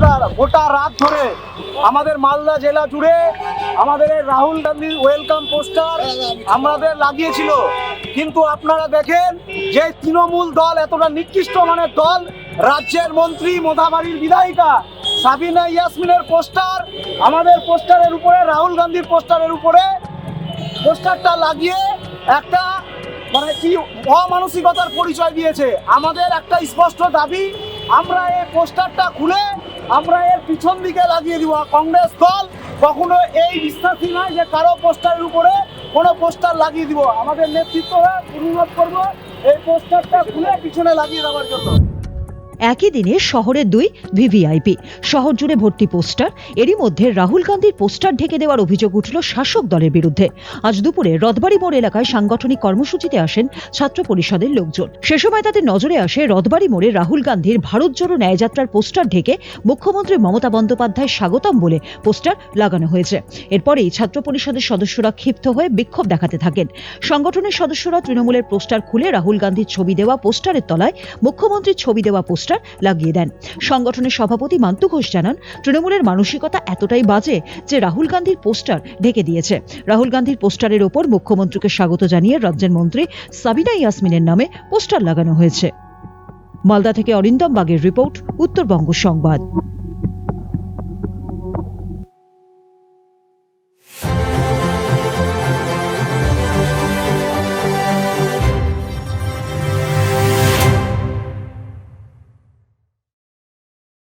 গোটা রাত ধরে আমাদের মালদা জেলা জুড়ে আমাদের রাহুল গান্ধীর ওয়েলকাম পোস্টার আমাদের লাগিয়েছিল। কিন্তু আপনারা দেখেন যে তৃণমূল দল এতটা নিকৃষ্ট মানের দল, রাজ্যের মন্ত্রী মোধাবাড়ির বিধায়িকা সাবিনা ইয়াসমিনের পোস্টার, আমাদের পোস্টারের উপরে, রাহুল গান্ধীর পোস্টারের উপরে পোস্টারটা লাগিয়ে একটা মানে কি অমানসিকতার পরিচয় দিয়েছে। আমাদের একটা স্পষ্ট দাবি, আমরা এই পোস্টারটা খুলে আমরা এর পিছন দিকে লাগিয়ে দিব। কংগ্রেস দল কখনো এই বিশ্বাসী নয় যে কারও পোস্টারের উপরে কোনো পোস্টার লাগিয়ে দিব। আমাদের নেতৃত্বরা অনুরোধ করব এই পোস্টারটা খুলে পিছনে লাগিয়ে দেওয়ার জন্য। একই দিনে শহরের দুই ভিভিআইপি শহর জুড়ে ভর্তি পোস্টার, এরই মধ্যে রাহুল গান্ধীর পোস্টার ঢেকে দেওয়ার অভিযোগ উঠল শাসক দলের বিরুদ্ধে। আজ দুপুরে রথবাড়ি মোড় এলাকায় সাংগঠনিক কর্মসূচিতে আসেন ছাত্র পরিষদের লোকজন। সে সময় তাদের নজরে আসে রথবাড়ি মোড়ে রাহুল গান্ধীর ভারত জোড়ো ন্যায়যাত্রার পোস্টার ঢেকে মুখ্যমন্ত্রী মমতা বন্দ্যোপাধ্যায় স্বাগতম বলে পোস্টার লাগানো হয়েছে। এরপরেই ছাত্র পরিষদের সদস্যরা ক্ষিপ্ত হয়ে বিক্ষোভ দেখাতে থাকেন। সংগঠনের সদস্যরা তৃণমূলের পোস্টার খুলে রাহুল গান্ধীর ছবি দেওয়া পোস্টারের তলায় মুখ্যমন্ত্রীর ছবি দেওয়া পোস্টার লাগিয়ে দেন। সংগঠনের সভাপতি মান্তু ঘোষ জানান, তৃণমূলের মানসিকতা এতটাই বাজে যে রাহুল গান্ধীর পোস্টার ঢেকে দিয়েছে। রাহুল গান্ধীর পোস্টারের ওপর মুখ্যমন্ত্রীকে স্বাগত জানিয়ে রাজ্যের মন্ত্রী সাবিনা ইয়াসমিনের নামে পোস্টার লাগানো হয়েছে। মালদা থেকে অরিন্দম বাগের রিপোর্ট, উত্তরবঙ্গ সংবাদ।